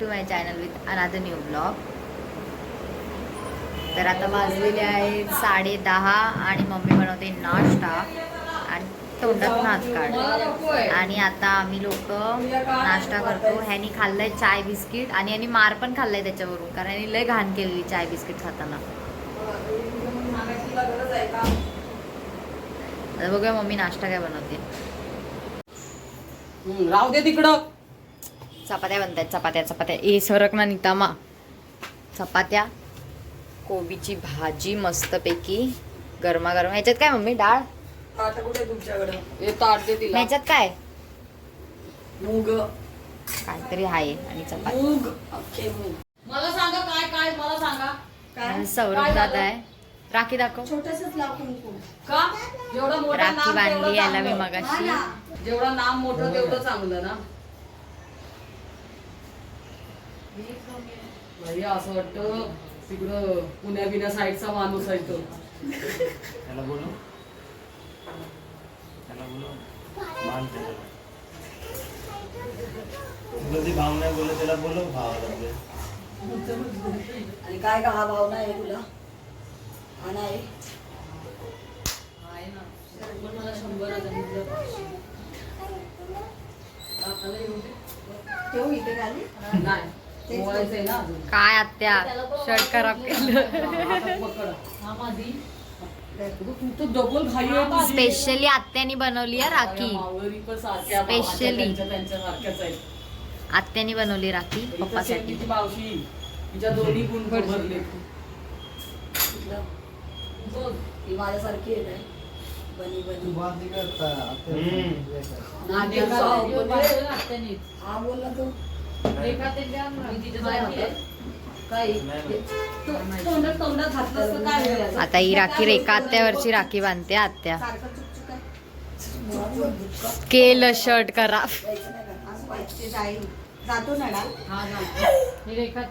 To my channel with another new blog तर आता वाजलेले आहेत साडे दहा आणि मम्मी बनवते नाश्ता आणि तोंडात नाच काढ. आणि आता आम्ही लोक नाश्ता करतो. ह्यानी खाल्लंय चाय बिस्किट आणि यांनी मार पण खाल्लाय त्याच्यावरून कारण यांनी लय घाण केलेली चाय बिस्किट खाताना. आता बघूया मम्मी नाश्ता काय बनवते. राहू दे तिकडं. चपात्या बनतायत चपात्या चपात्या ए सरक ना नितामा चपात्या कोबीची भाजी मस्तपैकी गरमागरम ह्याच्यात काय मम्मी डाळ आता कुठे तुमच्याकडं हे ताट दे तिला ह्याच्यात काय मूग काहीतरी आहे आणि चपाती मूग मूग मला सांगा काय काय मला सांगा सौरभ दादा आहे राखी दाखव राखी बांधली याला मी. मगाशी जेवढं नाम मोठं तेवढं चांगलं ना भैया असं वाटतं तिकडं पुण्या बिण्या साईडचा माणूस आहे तो. त्याला बोलव. त्याला बोलव. मान त्याला. तुला ती भाव नाही बोलत त्याला बोलव भावाला आपल्या. आणि काय का हा भाव नाही तुला? हा नाही? आहे ना. पण मला शंभर हजार. ठेवू इथे खाली? नाही. काय आत्या? शर्ट खराब केलं. स्पेशली आत्यानी बनवली आहे राखी. आहेत आत्यानी बनवली राखी पप्पासाठी. माझ्यासारखी. हा बोल ना तू. आता ही राखी रेखा आत्यावरची राखी बांधते आत्या. केलं शर्ट करा. जातो ना रेखा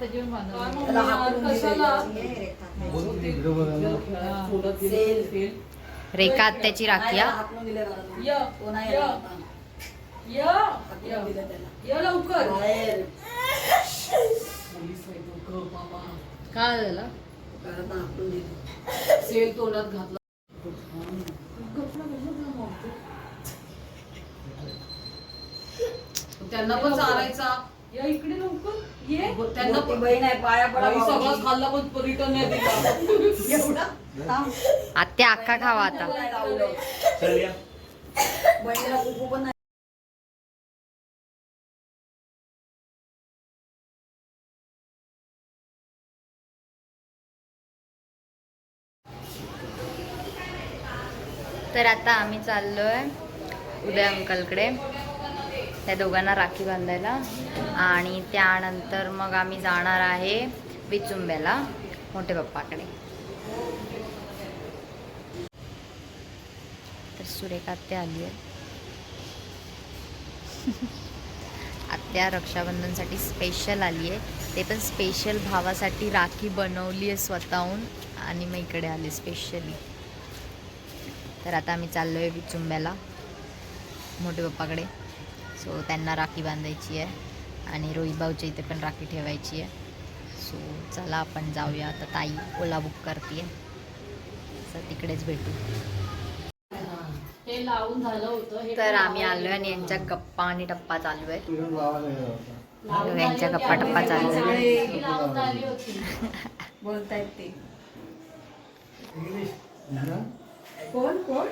रेखा आत्याची राखी हा. य, लवकर. बाहेर. पोलीस आहे बाबा. काय झालं? घरात दिलं सेल तोंडात घातला. त्यांना पण चालायचा. या इकडे लवकर. ये. त्यांना मोठी पण बहीण आहे पाया पडा बाई सगळंच भावाची. खाल्ला पण रिटर्न नाही दिला. एवढा? थांब. आत्या अख्खा खावा आता. बहिणीला कुकू पण नाही तर आता आम्ही चाललो आहे उदय अंकलकडे. त्या दोघांना राखी बांधायला. आणि त्यानंतर मग आम्ही जाणार आहे विचुंब्याला मोठे पप्पाकडे. तर सुरेखा आत्या आली आहे. आत्या रक्षाबंधनसाठी स्पेशल आली आहे. ते पण स्पेशल भावासाठी राखी बनवली आहे स्वतःहून. आणि मग इकडे आले स्पेशली तर आता आम्ही चाललो आहे विचुंब्याला मोठे पप्पाकडे. सो त्यांना राखी बांधायची आहे आणि रोहित भाऊच्या इथे पण राखी ठेवायची आहे. सो चला आपण जाऊया. आता ताई ओला बुक करते तर तिकडेच भेटू. ते लावून झालं होतं. हे तर आम्ही आलो आणि यांच्या गप्पा आणि टप्पा चालू आहे लावून यांच्या गप्पा. टप्पा चालू आहे. बोलतायत ते. कोण कोण?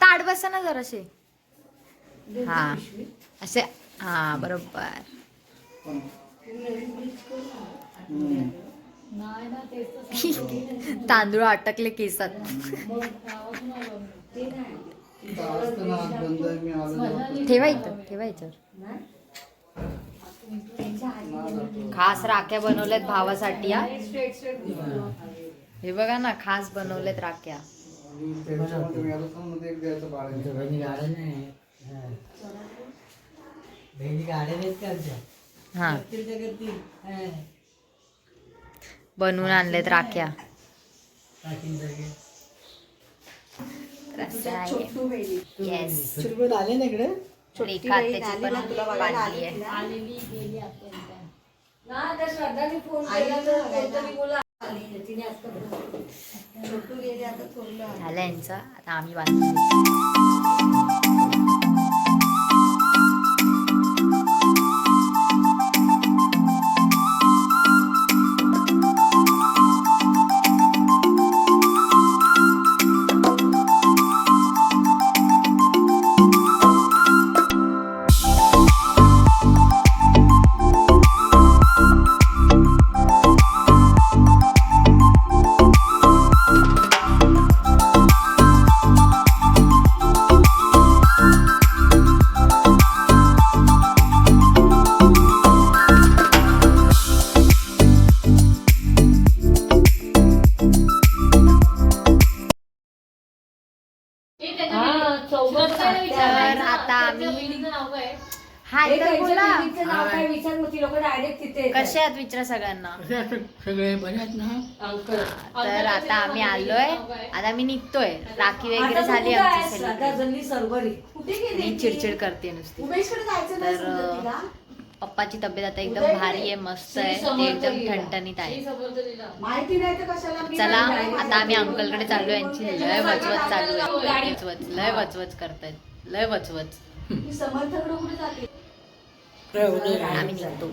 ताट बसा ना जराशे. हा. असे हा बरोबर. तांदूळ अटकले केसात. मग गावातून आलो आम्ही. ठेवा इथं ठेवा इथं खास राख्या बनवल्यात भावासाठी हा? हे बघा ना खास बनवल्यात राख्या. हा. बनवून आणलेत राख्या. येस आले ना इकडे? छोटी रेखा बहीण आत्याची आली पण ना, तुला बघायला आली बांधली आहे. ना? आलेली गेली आत्यांच्या ना त्या श्रद्धाने फोन आई केला तर बघायला. कोणतरी बोला. तिने आज कपडे छोटू गेली आता थोडलं झालं यांचं. आता आम्ही बांधतो तर आता आम्ही हाय हे तर बोला. कसे आहात विचारा सगळ्यांना? कसे असतात सगळे बरे आहेत ना? अंकल. तर आता आम्ही आलोय. आता मी निघतोय. राखी वगैरे झाली आमची गेली मी? चिडचिड करते नुसती. तर, पप्पाची तब्येत आता एकदम भारी आहे. मस्त आहे ते एकदम. ठणठणीत आहे. चला. आता आम्ही अंकलकडे चाललो यांची लय वचवच चालू आहे वचवच लय वचवच करतायत लय वचवच आम्ही निघतो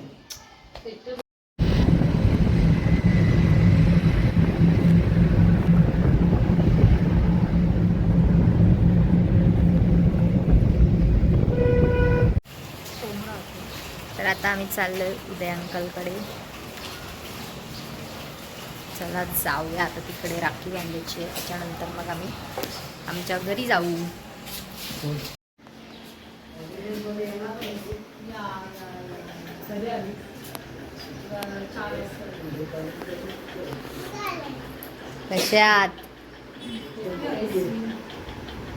तर आता आम्ही चाललोय उदय अंकलकडे. चला जाऊया आता तिकडे राखी बांधायची आहे. त्याच्यानंतर मग आम्ही आमच्या घरी जाऊ. कशात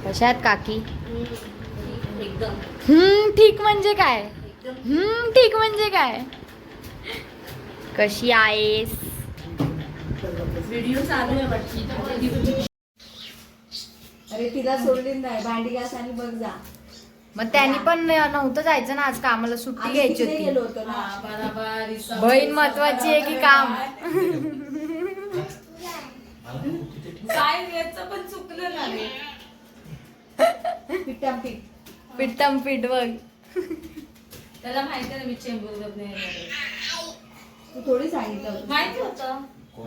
कशात काकी? एकदम. हम्म ठीक म्हणजे काय? हम्म ठीक म्हणजे काय? कशी आहेस? व्हिडिओ चालू आहे वाटतं. अरे तिला सोडली नाही. भांडी घास आणि बघ जा. मग त्यांनी पण नव्हतं जायचं ना आज कामाला सुट्टी घ्यायची होती. बहीण महत्वाची आहे की काम? काय पण चुकलं ना. पिट्टाम पीठ. पिट्टम पिट बघ. त्याला माहिती आहे ना मी चेंबूर नाही येणार आहे. तू थोडी सांगितलं होतं. माहिती होतं.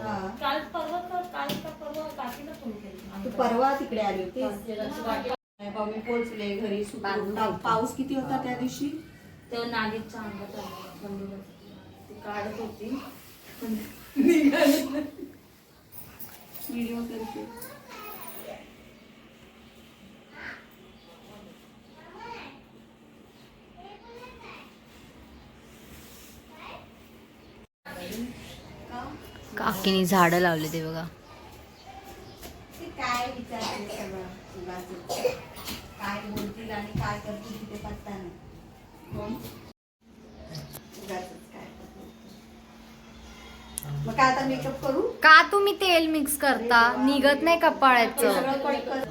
हा. काल परवा का- काल का परवा काकीला फोन केला तू परवा तिकडे आली होती. तेव्हा मी पोहोचले घरी. पा- पाऊस किती होता त्या दिवशी? नागेशच्या अंगात आला. ती काढत होती. व्हिडिओ करते. काकीने झाडं लावले ते बघा. ते काय विचारते सगळं? उगाचच. काय बोलतील आणि काय करतील तिथे पत्ता नाही. उगाचच काय मग काय आता मेकअप करू? का तुम्ही तेल मिक्स करता? निघत नाही कर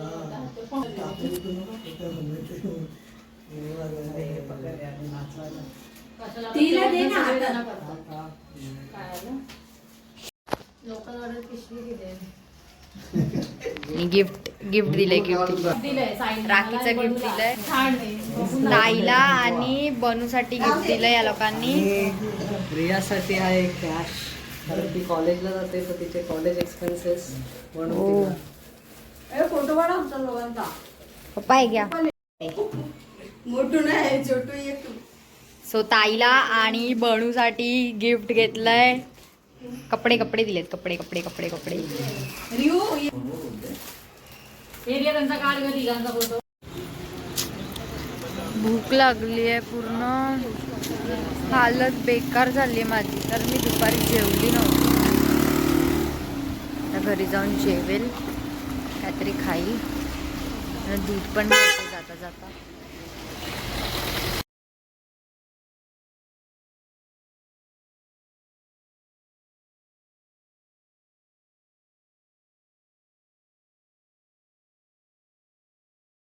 तिला दे ना हातात. लोकांना वाटत पिशवी दिले गिफ्ट गिफ्ट दिलंय गिफ्ट राखीचं गिफ्ट दिलंय. आहे ताईला आणि बनूसाठी गिफ्ट दिलंय या लोकांनी. रियासाठी आहे कॅश कारण ती कॉलेजला जाते तर तिचे कॉलेज एक्सपेन्सेस म्हणून हो. तिला ए, फोटो काढा आमच्या दोघांचा पप्पा हे घ्या. मोठू नाही छोटू सो ताईला आणि बनूसाठी गिफ्ट घेतलंय. कपडे कपडे दिलेत कपडे कपडे कपडे कपडे. भूक लागली आहे पूर्ण. हालत बेकार झाली आहे माझी तर मी दुपारी जेवली नव्हती. घरी जाऊन जेवेल काहीतरी खाईल. आणि दूध पण जाता जाता.